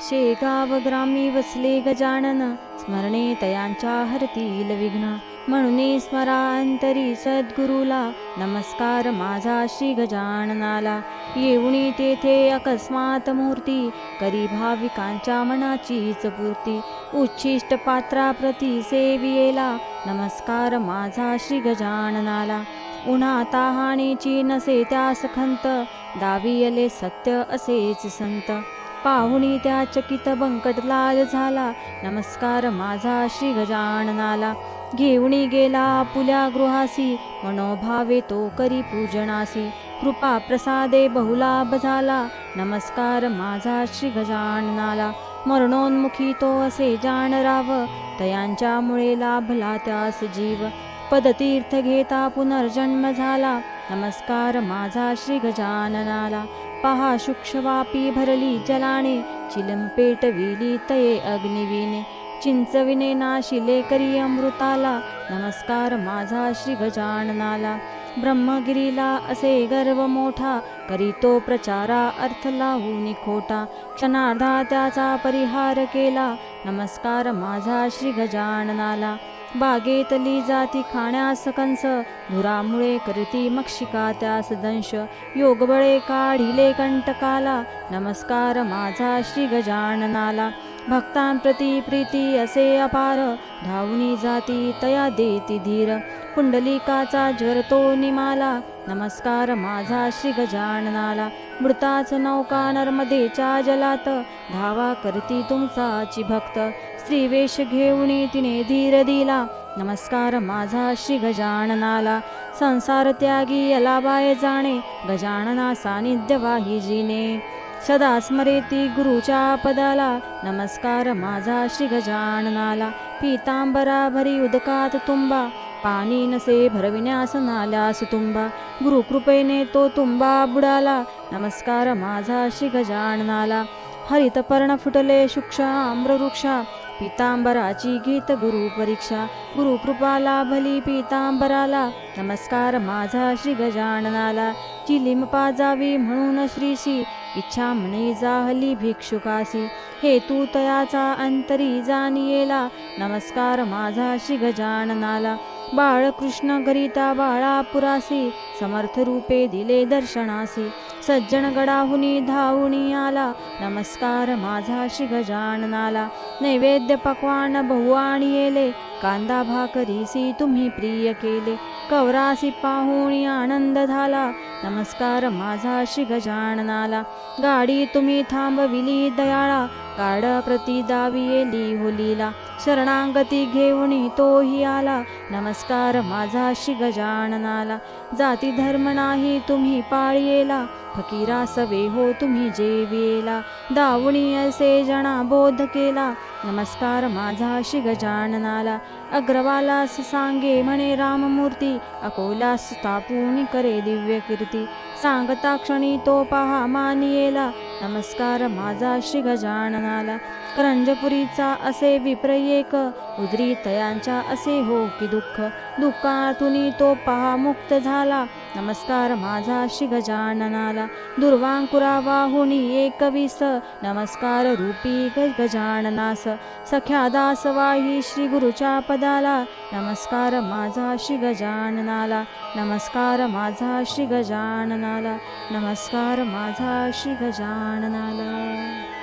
शेगाव ग्रामी वसले गजानन स्मरणे तयांच्या हरतील विघ्न. म्हणून स्मरा अंतरी सद्गुरुला नमस्कार माझा श्री गजाननाला येऊणी तेथे अकस्मात मूर्ती करी भाविकांच्या मनाचीच पूर्ती. उच्छिष्ट पात्राप्रती सेवियेला नमस्कार माझा श्री गजाननाला उन्हा ताहाणेची नसे त्यास खंत दावियले सत्य असेच संत. पाहुणी त्या चकित बंकट लाल झाला. नमस्कार माझा श्री गजाननाला घेऊणी गेला पुल्या गृहासी. मनोभावे तो करी पूजनासी. कृपा प्रसादे बहुलाभ झाला. नमस्कार माझा श्री गजाननाला मरणोन्मुखी तो असे जाणराव. तयांच्यामुळे लाभला त्यास जीव. पदतीर्थ घेता पुनर्जन्म झाला. नमस्कार माझा श्री गजाननाला पहा शुक्षवापी भरली जलाने चिलंपेट विली तये अग्निविने. चिंचविने नाशिले करी अमृताला नमस्कार माझा श्री गजाननाला ब्रह्मगिरीला असे गर्व मोठा करीतो प्रचारा अर्थ लावून खोटा क्षणार्धा त्याचा परिहार केला नमस्कार माझा श्री गजाननाला बागेतली जाती खाण्यास कंस धुरामुळे करती मक्षिका त्यास दंश. योगबळे काढिले कंटकाला नमस्कार माझा श्री गजाननाला भक्तांप्रती प्रीती असे अपार धावणी जाती तया देती धीर। पुंडलिकाचा ज्वरतो निमाला नमस्कार माझा श्री गजाननाला। मृताच नौका नर्मदेच्या जलात धावा करती तुमचाची भक्त। स्त्रीवेश घेऊन तिने धीर दिला नमस्कार माझा श्री गजाननाला। संसार त्यागी यलाबाय जाणे गजानना सानिध्य वाही जिने सदा स्मरेती गुरुच्या पदाला नमस्कार माझा श्री गजाननाला पीतांबरा भरी उदकात तुंबा पाणी नसे भरविण्यास नाल्यास तुंबा गुरुकृपेने तो तुंबा बुडाला नमस्कार माझा श्री गजाननाला हरित पर्ण फुटले शुक्षा आम्रवृक्षा पीतांबराची गीत गुरु परीक्षा गुरु कृपा लाभली नमस्कार माझा श्री गजाननाला चिलिम पाजावी म्हणून श्रीशी इच्छा म्हणे जाहली भिक्षुकासी. हे तू तयाचा अंतरी जाणियेला. नमस्कार माझा श्री गजाननाला बाळकृष्ण गरिता बाळापुरासी समर्थ रूपे दिले दर्शनासी. सज्जन गडाहुनी धावुनी आला. नमस्कार माझा श्री गजाननाला नैवेद्य पक्वान बहुवाणी येले. कांदा भाकरीसी तुम्ही प्रिय केले. कवरासी पाहुणी आनंद झाला. नमस्कार माझा श्री गजाननाला. गाडी तुम्ही थांबविली दयाळा. काड प्रति दावी येली होलीला. शरणांगती घेऊन तोही आला. नमस्कार माझा शि गजाननाला जाती धर्म नाही तुम्ही पाळियेला. फकीरा सवे हो तुम्ही जेवियेला. दावणी असे जना बोध केला. नमस्कार माझा शि गजाननाला अग्रवालास सांगे म्हणे राममूर्ती. अकोलास स्थापून करे दिव्य कीर्ती सांगता क्षणी तो पहा मानियेला. नमस्कार माझा श्री गजाननाला करंजपुरीचा असे विप्रयेक उदरी तयांच्या असे हो की दुःख. दुःखातून तो पहा मुक्त झाला. नमस्कार माझा श्री गजाननाला दुर्वांकुरा वाहुनी एकवीस नमस्कार रूपी ग गजाननास. सख्या दास वाही श्री गुरुच्या पदाला. नमस्कार माझा श्री गजाननाला नमस्कार माझा श्री गजाननाला नमस्कार माझा श्री गजान गजाननाला